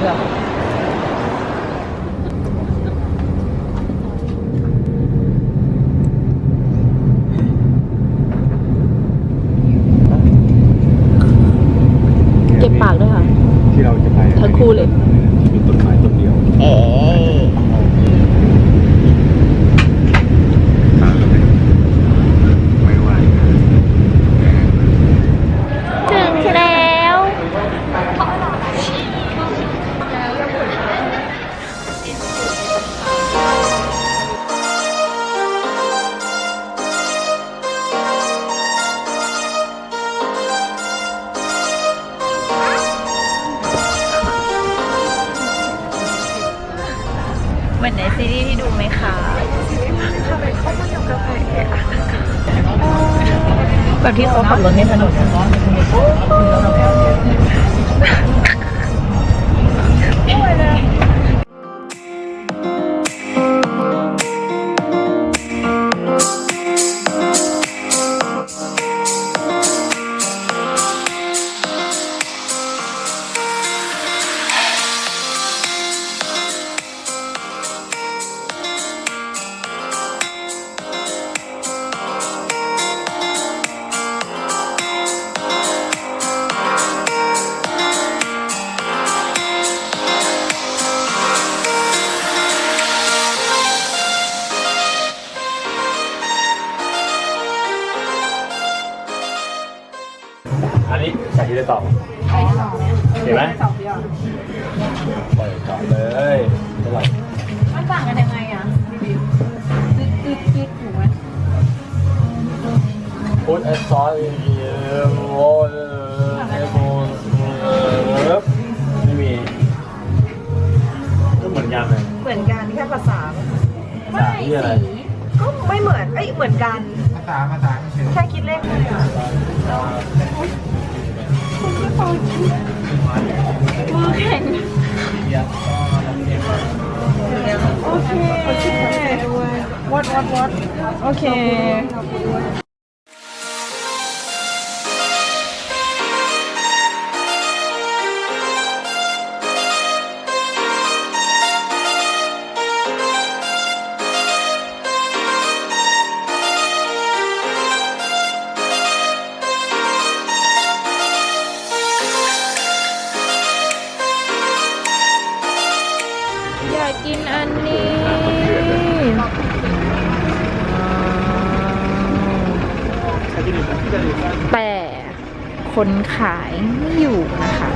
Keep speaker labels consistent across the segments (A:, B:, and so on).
A: 是吧？
B: ที่เขาขับรถในถนน
A: อันนี้ใส่ที่ได้ต่อเห็นไหมปล่อยต่อเลยเท่าไหร่
B: มันต่างกันยังไงอะตึ๊ดตึ๊ดตึ๊ดถูกไหม
A: พุทธซอสเยโวเอโมไม่มีก็เหมือนกันเลย
C: เหมือนกันแค่ภาษา
A: ภาษาที่อะไร
C: ก็ไม่เหมือน เอ้ย เหมือนกัน
A: ภาษา ภาษาเฉย
C: แค่คิดเลขเลยอะ มือแข็งโอเควัดวัดวัดโอเค
B: กันนี้แต่คนขายไม่อยู่นะคะ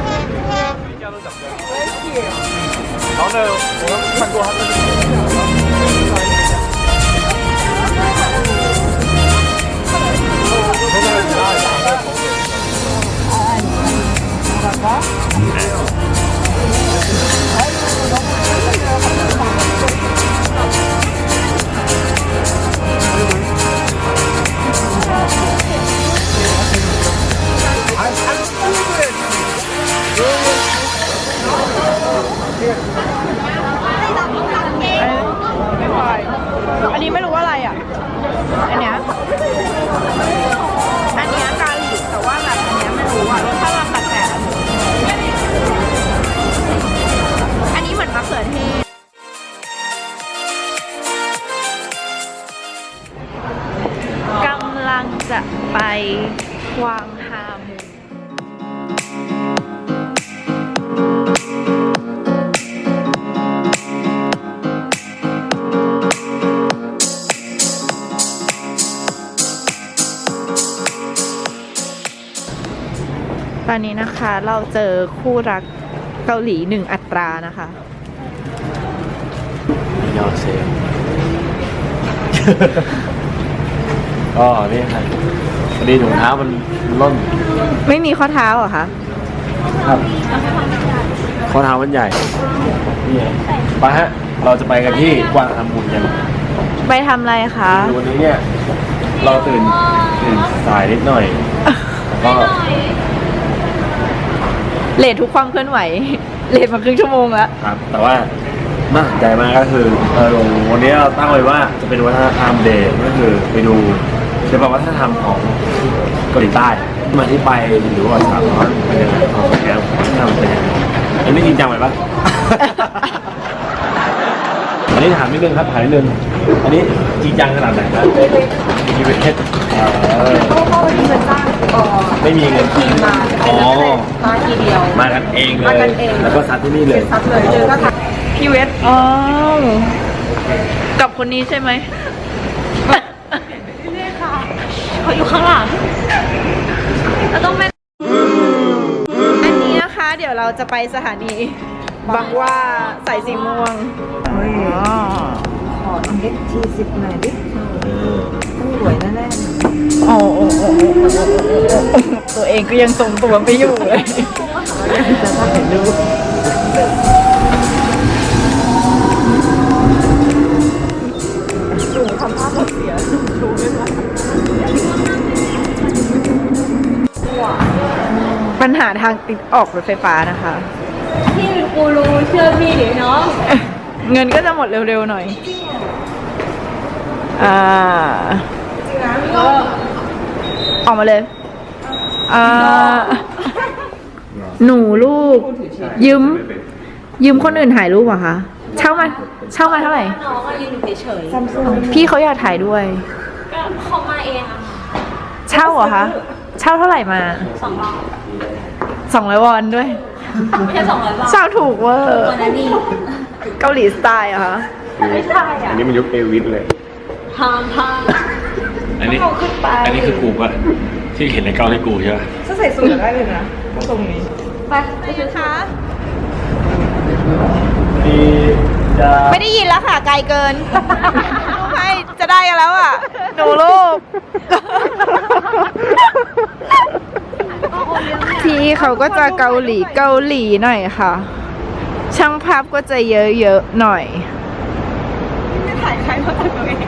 A: น้องเนยผมพันตัวครับ 然后我们这边
C: 还有个啥？ วา
B: งฮามูตอนนี้นะคะเราเจอคู่รักเกาหลีหนึ่งอัตรานะคะ
A: ยอเซก็นี่ครับพอ ดีถุงเท้ามันล่น
B: ไม่มีข้อเท้าเหรอคะ
A: ครับข้อเท้ามันใหญ่นี่ไงไปฮะเราจะไปกันที่กวางทำบุญกัน
B: ไปทำอะไรคะ
A: คือวันนี้เนี่ยเราตื่นตื่นสายนิดหน่อยแล้วก็
B: เลททุกความเคลื่อนไหว เลทมาครึ่งชั่วโมงแล้ว
A: ครับ แต่ว่าน่าสนใจมากก็คือเออวันนี้เราตั้งไว้ว่าจะเป็นวัฒนธรรมเดย์ก็คือไปดูศิลปวัฒนธรรมของ เกาหลีใต้มาที่ไปหรือว่าสามร้อนเป็นยังไงของแกนวัฒนธรรมเป็นยังไงอันนี้จริงจังไหมปะอันนี้ถามนิดนึงครับถามนิดนึงอันนี้จริงจังขนาดไหนครับมีเวทเออ
C: เพราะว่าวันนี้มันสร้างก่อน
A: ไม่มีเงิน
C: มา
A: อ๋อ
C: มากินทีเดียว
A: มากันเองเล
C: มายกันเอง
A: แล้วก็ซัดที่นี่เลย
C: ซัดเลยเจอก็ทักพี่เวท
D: อ๋อกับคนนี้ใช่ไหม
C: เขาอยู่ข้างหลัง
D: เราต้องเป็นอันนี้นะคะ เดี๋ยวเราจะไปสถานีบางหว่าสายสีม่วง
C: ขอเอ็กทีสิบหน่อยดิต้องรวยแน่
D: โอ้โอ้โอ้โอ้โอ้โอ้โอ้ตัวเองก็ยังทรงตัวไม่อยู่เลย
C: ๆจะถ้าเห็นดูห
D: หาทางติดออกรถไฟฟ้านะคะ
C: พี่เป็นกูรูเชื่อพี่ดิเนาะ
D: เงินก็จะหมดเร็วๆหน่อย อ่า ออกมาเลย อ่า หนูลูก ยืม ยืมคนอื่นถ่ายรูปเหรอคะ เช่ามาเช่ามาเท่าไหร่
B: น้องอะยืนอยู่เฉย
C: ซัมซุง
D: พี่เขาอยากถ่ายด้วย
B: ๆก็เขามาเองอะ
D: เช่าเหรอคะ เช่าเท่าไหร่มา
B: สองรอบ
D: สองร้อยวอนด้วย
B: ไม่ใช่สองร้อยบาท
D: เช่าถูกเวอร์
B: วันนั้นนี่
D: เกาหลีสไตล์เหรอคะ
B: ไม่ใช่อะ
A: อันนี้มันยุคเอวิสเลย
B: ทางทาง
A: อันนี้ อันนี้คือกูปะที่เห็นในเก้าให้กูใช่ปะ
C: ถ้าใส่สูทได้เลยนะตรงนี้
B: ไปไปซื้อ
D: คะ
A: ดีจะ
D: ไม่ได้ยินแล้วค่ะ ไกลเกินไม่จะได้กันแล้วอะ หนูลูก พี่เขาก็จะเกาหลีเกาหลีหน่อยค่ะ ช่างภาพก็จะเยอะๆหน่อย
C: ถ่ายใครมาถ่ายตัวเอง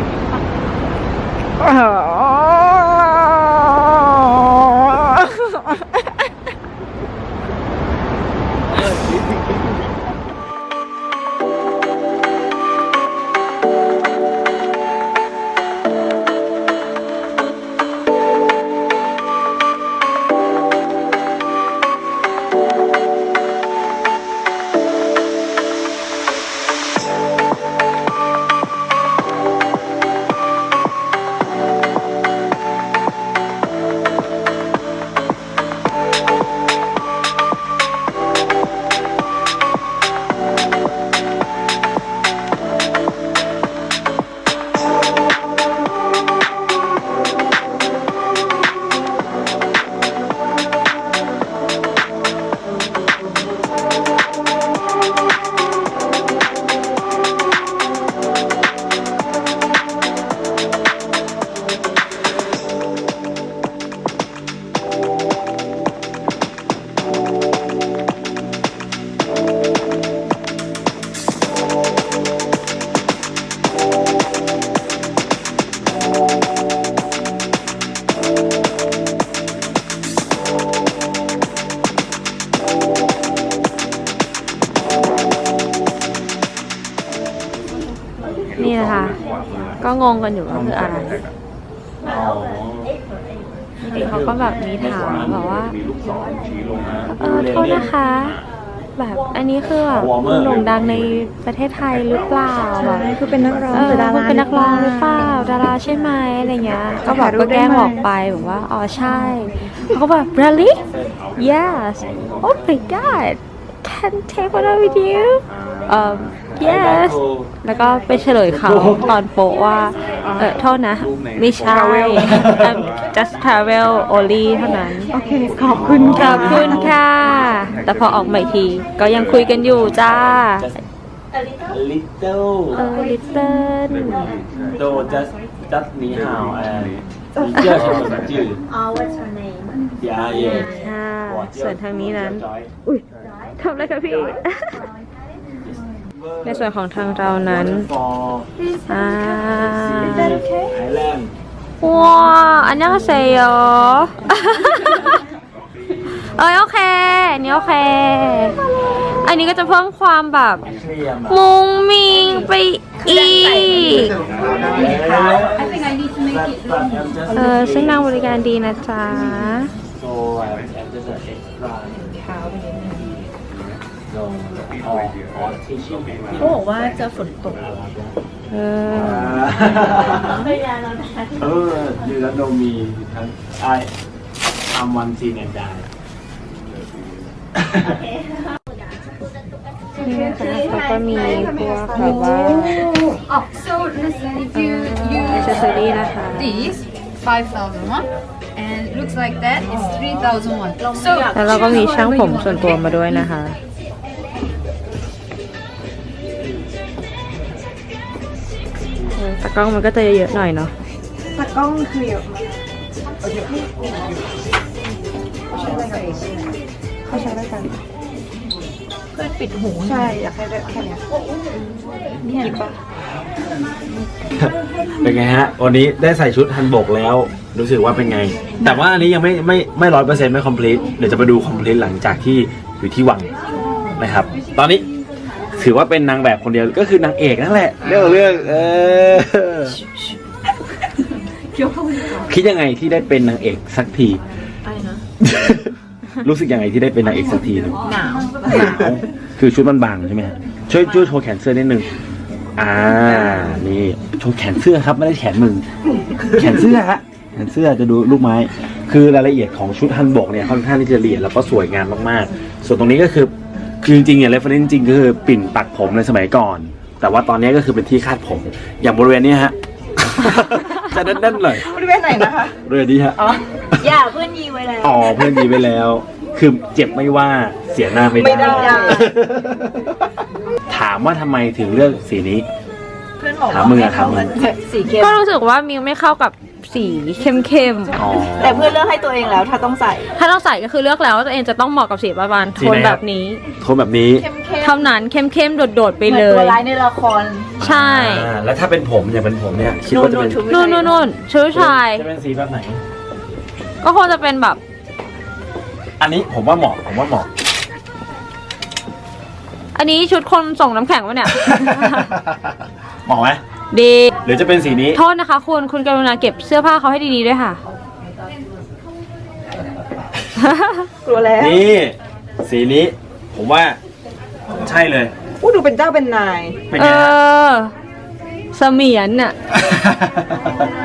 D: งงกันอยู่ว่าคืออะไร
A: อ๋อ
D: เด็กเขาก็แบบมีถามแบบว่า
A: มีลูกศรชี้ลงมา
D: เออโทษนะคะ แบบอันนี้คือแบบคุณโด่งดังในประเทศไทยหรือเปล่าแบบ
C: คือเป็นนักร้อง
D: เออ
C: หรือดา
D: คุณ
C: รา
D: เป็นนักร้องหรือเปล่าดาราใช่ไหมอะไรเงี้ย ก็แบบก็แกล้งบอกไปแบบว่าอ๋อใช่เขาก็แบบ really yes oh my god can take photo with you um yes แล้วก็ไปเฉลยเขาตอนโปะว่า เออโทษนะ ไม่ใช่ I'm just travel only เท่านั้น
C: โอเค ขอบคุณ
D: ขอบคุณค่ะ แต่พอออกใหม่ที ก็ยังคุยกันอยู่จ้า
A: little
D: เออ ลิตเติ้ล
A: do just just 你好 and 你叫什么名字
B: อ๋อ what's your name
A: yeah yeah
D: ค่ะ ส่วนทางนี้นั้น อุ้ยทำอะไรคะพี่ ในส่วนของทางเรานั้น
A: for
D: อ่า
A: Thailand
D: ว้าอันนี้ก็เซโยเอ้ยโอเคอันนี้โอเค อันนี้ก็จะเพิ่มความแบบ มุงมิงไปอีกเออซึ่งนางบริการดีนะจ๊ะ
A: So I'm just an extra. So, or, or teaching me.
C: เขาบอกว่าจะฝนตก
D: เออ
A: เออยูแล้วโนมีทั้งไอทำวันซีนแอนด์ได้
D: นี่นะคะเขาก็มีพวกแบบว่า
E: So listen, if you
D: อิเซอรี่นะคะ
E: this 5,001 and looks like that is 3,001. So
D: แล้วเราก็มีช่างผมส่วนตัวมาด้วยนะคะ กล้องมันก็จะเยอะๆหน่อยเนาะ
C: ตากล้องคือเยอะมากเขาใช้อะไรกัน
B: เพื่อปิดหู
C: ใช่ อยากให้ได้แค่เนี้ยหยิบปะ
A: เป็นไงฮะ วันนี้ได้ใส่ชุดฮันบกแล้ว รู้สึกว่าเป็นไง แต่ว่าอันนี้ยังไม่ไม่ไม่ร้อยเปอร์เซ็นต์ไม่คอมพลีทเดี๋ยวจะไปดูคอมพลีทหลังจากที่อยู่ที่วังนะครับ ตอนนี้ ถือว่าเป็นนางแบบคนเดียวก็คือนางเอกนั่นแหละเรื่องของเรื่องเออคิดยังไงที่ได้เป็นนางเอกสักที
B: อะไรนะ
A: รู้สึกยังไงที่ได้เป็นนางเอกสักทีหนึง
B: หนาว
A: หนาวคือชุดมันบางใช่ไหมฮะช่วยช่วยโชว์แขนเสื้อนิดนึงอ่านี่โชว์แขนเสื้อครับไม่ได้แขนมึงแขนเสื้อฮะแขนเสื้อจะดูลูกไม้ คือรายละเอียดของชุดฮันบกเนี่ยค่อนข้างที่จะละเอียดแล้วก็สวยงามมากๆ ส่วนตรงนี้ก็คือ คือจริงๆเนี่ยเรฟเฟรนซ์จริงๆก็คือปิ่นตัดผมในสมัยก่อน แต่ว่าตอนนี้ก็คือเป็นที่คาดผม อย่างบริเวณเนี้ยฮะ จะแน่นๆหน่อย
C: บริเวณไหนนะคะ
A: บริเวณนี้ฮะ
B: อย่าเพื่อนยีไว้แล้ว
A: อ๋อเพื่อนดีไปแล้ว คือเจ็บไม่ว่าเสียหน้าไม่
C: ไม่ได้
A: ถามว่าทำไมถึงเลือกสีนี้
C: เพื่อนบอก
A: ถาม
C: ว่า
A: มึง
C: ให้
A: อะถาม
C: เข้า
A: มึ
C: กั
A: ง
C: น
B: สีเข้ม
D: ก็รู้สึกว่ามิวไม่เข้ากับ สีเข้ม
A: อ๋อ
C: แต่เพื่อนเลือกให้ตัวเองแล้ว ถ้าต้องใส่
D: ๆ ถ้าต้องใส่ก็คือเลือกแล้วว่าตัวเองจะต้องเหมาะกับสีประมาณโท
A: สี
D: น
A: ไหนครับ
D: แบบนี้
A: โทนแบบนี้
C: เข้มเข้ม
D: เท่านั้นเข้มๆ โดดๆ ไป
C: เหมื
D: เล
C: อนตัวย ร้ายในละคร
D: ใช่
A: อ่าแล้วถ้าเป็นผมอย่างเป็นผมเนี่ยคิดว่าจะเป็น
C: ชุด
D: นู่นนู่นนู่นชุดผู้ชาย
A: จะเป็นสีแบบไหน
D: ก็คงจะเป็นแบบ
A: อันนี้ผมว่าเหมาะผมว่าเหมาะ
D: อันนี้ชุดคนส่งน้ำแข็งวะเนี่ย
A: เหมาะไหม
D: ดี
A: หรือจะเป็นสีนี้
D: โทษนะคะคุณคุณกรุณาเก็บเสื้อผ้าเขาให้ดีๆด้วยค่ะ
C: กลัวแล้ว
A: นี่ สีนี้ ผมว่า ใช่เลย
C: อู้ดูเป็นเจ้าเป็นนาย
A: เป็น
D: เอ
A: ไงฮะ
D: อเสมียนน่ะ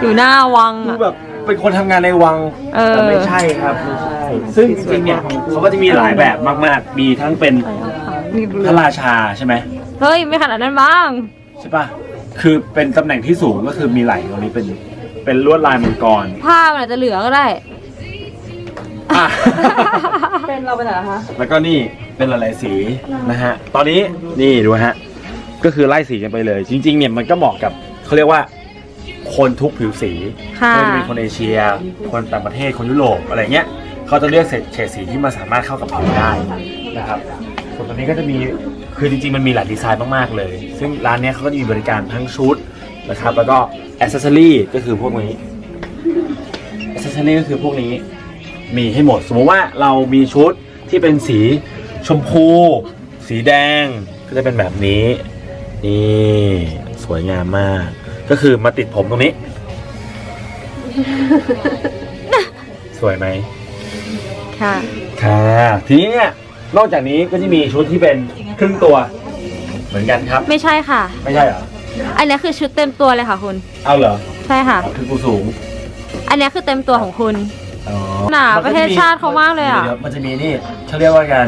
D: อยู่หน้าวัง
A: คือ
D: อะ
A: แบบเป็นคนทำงานในวัง
D: เออ
A: แต่ไม่ใช่ครับไม่ใช่ ซึ่งจริงๆเนี่ยเขาก็จะมีหลายแบบมากๆ มีทั้งเป็นพระราชาใช่ไหม
D: เฮ้ย ไม่ขนาดนั้นบ้าง
A: ใช่ปะ คือเป็นตำแหน่งที่สูงก็คือมีไหล่ตรงนี้เป็นเป็นลวดลายมังกร
D: ผ้ามันอาจจะเหลือก็ได้
A: อะ
C: เป็นเราเป็นอะไรคะ
A: แล้วก็นี่เป็นหลายๆสีนะฮะ ตอนนี้นี่ดูฮะ ก็คือไล่สีกันไปเลย จริง ๆ เนี่ยมันก็เหมาะกับเขาเรียกว่า คนทุกผิวสี
D: ค่ะ
A: ไม่ว่าจะเป็นคนเอเชีย คนต่างประเทศคนยุโรปอะไรเงี้ยเขาจะเลือกเฉดสีที่มันสามารถเข้ากับผิวได้นะครับส่วนตัวนี้ก็จะมี คือจริงๆ มันมีหลายดีไซน์มากๆเลย ซึ่งร้านเนี้ยเขาก็จะมีบริการทั้งชุดนะครับ แล้วก็อ c เซ s ซอรี่ก็คือพวกนี้อ c เซ s ซอรี่ก็คือพวกนี้มีให้หมด สมมติว่าเรามีชุดที่เป็นสีชมพู สีแดงก็จะเป็นแบบนี้ นี่สวยงามมาก ก็คือมาติดผมตรงนี้ สวยไหม
D: ค่ะ
A: ค่ะ ทีนี้เนี่ยนอกจากนี้ก็จะมีชุดที่เป็น ครึ่งตัว เหมือนกันครับ
D: ไม่ใช่ค่ะ
A: ไม่ใช่เหรอ
D: อันนี้คือชุดเต็มตัวเลยค่ะคุณ
A: เอาเหรอ
D: ใช่ค่ะ
A: อ๋อคือกูสูง
D: อันนี้คือเต็มตัวของคุณ
A: อ๋อ
D: หนา
A: มัก็
D: ประเทศชาติเขามากเลยอะ
A: ดี๋วมันจะมีนี่เขาเรียกว่าการ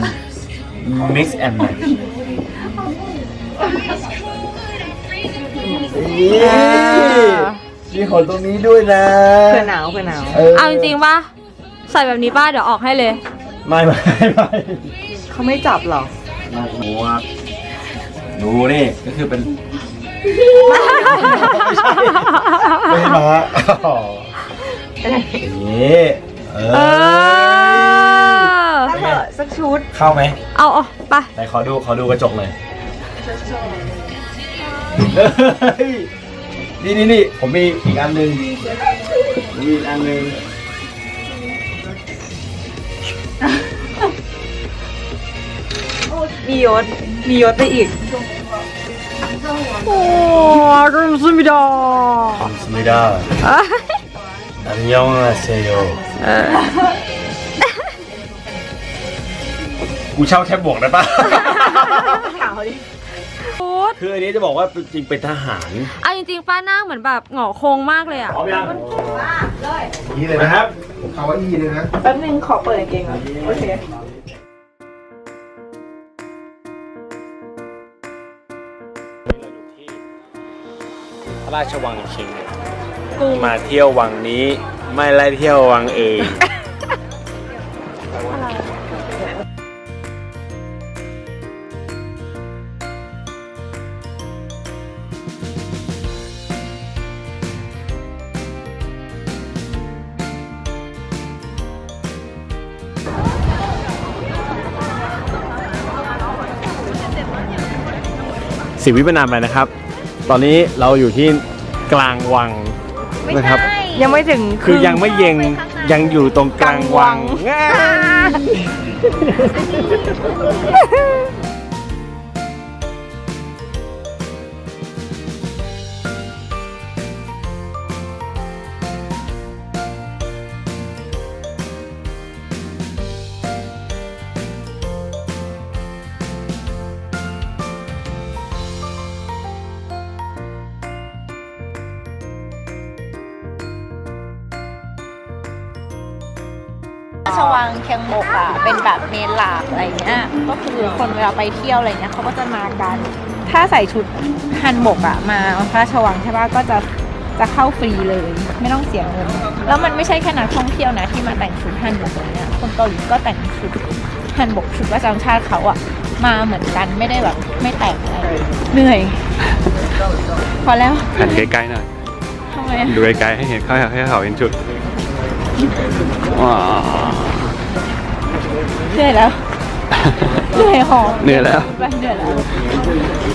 A: mix and match นี่
D: เออ
A: มีขนตรงนี้ด้วยนะ
C: เพื่อหนาวเพื่อหนาว
D: เอาจริงๆป่ะใส่แบบนี้ป้าเดี๋ยวออกให้เลย
A: ไม่ไม่ไม่
C: เขาไม่จับหรอ
A: น่ากลัวดูนี่ก็คือเป็นไม่ใช่มาอ๋อนี่เอ
D: เอ
A: อ
D: อ
C: ถ้าเถอะสักชุด
A: เข้าไหม
D: เอาออกไป
A: ไหนขอดูขอดูกระจกหน่อยเฮ้ยนี่นี่นี่ผมมีอีกอันหนึ่งมีอีกอันหนึ่ง
C: มียศ มียศไปอีก
D: โอ้รุมซุมิดา
A: ทำสมิดาอันยองอาเซโยกูเช่าแค่บวกได้ปะ
C: ถามเขาดิ
D: พูด
A: คืออันนี้จะบอกว่าจริงๆเป็นทหาร
D: เอาจริงๆป้าหน้าเหมือนแบบหงอโค้งมากเลยอะ
A: พร้อมยัง
F: นี่เลย
A: นะ
F: นะ
A: ครับ
F: คาว่าอี้เลยนะ
C: แป๊บนึงขอเปิดกางเกงก่อนโอเค
A: ราชวังชิงมาเที่ยววังนี้ไม่ไล่เที่ยววังอื่น สิบวิปนานไปนะครับ ตอนนี้เราอยู่ที่กลางวังนะครับ
C: ยังไม่ถึง
A: คือยังไม่เย็งยังอยู่ตรงกลางวัง
B: ราช วังเชียงบกอะเป็นแบบเมนหลักอะไรเงี้ยก็คือคนเวลาไปเที่ยวอะไรเงี้ยเขาก็จะมากัน ถ้าใส่ชุดฮันบกอะมาพระราชวังใช่ปะก็จะจะเข้าฟรีเลย ไม่ต้องเสียเงินแล้วมันไม่ใช่แค่นักท่องเที่ยวนะที่มาแต่งชุดฮันบกอะไรเงี้ยคนเกาหลีก็แต่งชุดฮันบกชุดประจำชาติเขาอะมาเหมือนกันไม่ได้แบบไม่แต่งอะไรเหนื่อย พอแล้ว
F: หันใกล้ๆหน่อย
B: ทำไมอะ
F: ดูไกลๆให้เห็นเขาให้เขาเห็นจุด ว้าว
B: เหนื่อยแล้ว เหนื่อยหอบ
F: เหนื่อยแล้ว
B: ไปเหนื่อยแล้ว